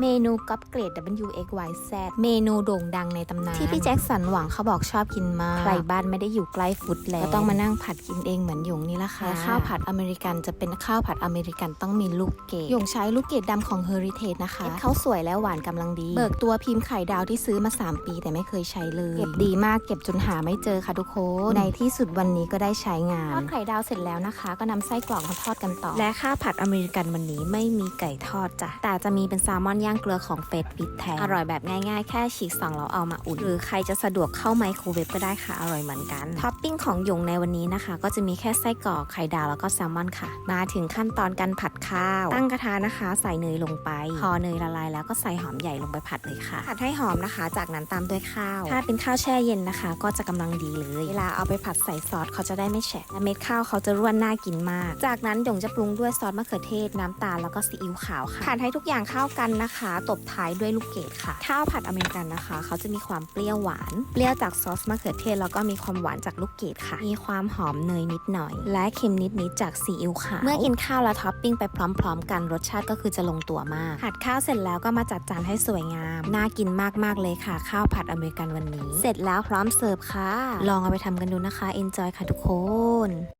เมนูก๊อปเกรด W X Y Z เมนูโด่งดังในตำนาน ที่พี่แจ็คสันหวังเขาบอกชอบกินมาก ใครบ้านไม่ได้อยู่ใกล้ฟุตแล้วก็ต้องมานั่งผัดกินเองเหมือนหยงนี่ละค่ะ ข้าวผัดอเมริกันจะเป็นข้าวผัดอเมริกันต้องมีลูกเกดหยงใช้ลูกเกดดำของ Heritage นะคะเขาสวยและหวานกำลังดี เบิกตัวพิมพ์ไข่ดาวที่ซื้อมา 3 ปี แต่ไม่เคยใช้เลย เก็บดีมากเก็บจนหาไม่เจอค่ะทุกคน ในที่สุดวันนี้ก็ได้ใช้งานทอดไข่ดาวเสร็จแล้วนะคะ ก็นำไส้กรอกมาทอดกันต่อ และข้าวผัดอเมริกันวันนี้ไม่มีไก่ทอดจ้ะแต่จะมีเป็นแซลมอนย่างเกลือของเฟสฟิตแทนอร่อยแบบง่ายๆ แค่ฉีกสองแล้วเอามาอุ่น หรือใครจะสะดวกเข้าไมโครเวฟก็ได้ค่ะ อร่อยเหมือนกัน ท็อปปิ้งของหยงในวันนี้นะคะ ก็จะมีแค่ไส้กรอกไข่ดาวแล้วก็แซลมอนค่ะ มาถึงขั้นตอนการผัดข้าว ตั้งกระทะนะคะ ใส่เนยลงไป พอเนยละลายแล้วก็ใส่หอมใหญ่ลงไปผัดเลยค่ะ ผัดให้หอมนะคะ จากนั้นตามด้วยข้าว ถ้าเป็นข้าวแช่เย็นนะคะ ก็จะกำลังดีเลย เวลาเอาไปผัดใส่ซอสเขาจะได้ไม่แฉะและเม็ดข้าวเขาจะร่วนน่ากินมาก จากนั้นหยงจะปรุงด้วยซอสมะเขือเทศน้ำตาลแล้วก็ซีอิ๊วขาวค่ะผัดให้ทุกอย่างเข้ากันนะคะตบท้ายด้วยลูกเกดค่ะ ข้าวผัดอเมริกันนะคะ เขาจะมีความเปรี้ยวหวาน เปรี้ยวจากซอสมะเขือเทศแล้วก็มีความหวานจากลูกเกดค่ะ มีความหอมเนยนิดหน่อย และเค็มนิดๆจากซีอิ๊วขาวเมื่อกินข้าวแล้วท็อปปิ้งไปพร้อม ๆ กันรสชาติก็คือจะลงตัวมาก ผัดข้าวเสร็จแล้วก็มาจัดจานให้สวยงาม น่ากินมากๆเลยค่ะ ข้าวผัดอเมริกันวันนี้ เสร็จแล้วพร้อมเสิร์ฟค่ะ ลองเอาไปทำกันดูนะคะ enjoy ค่ะทุกคน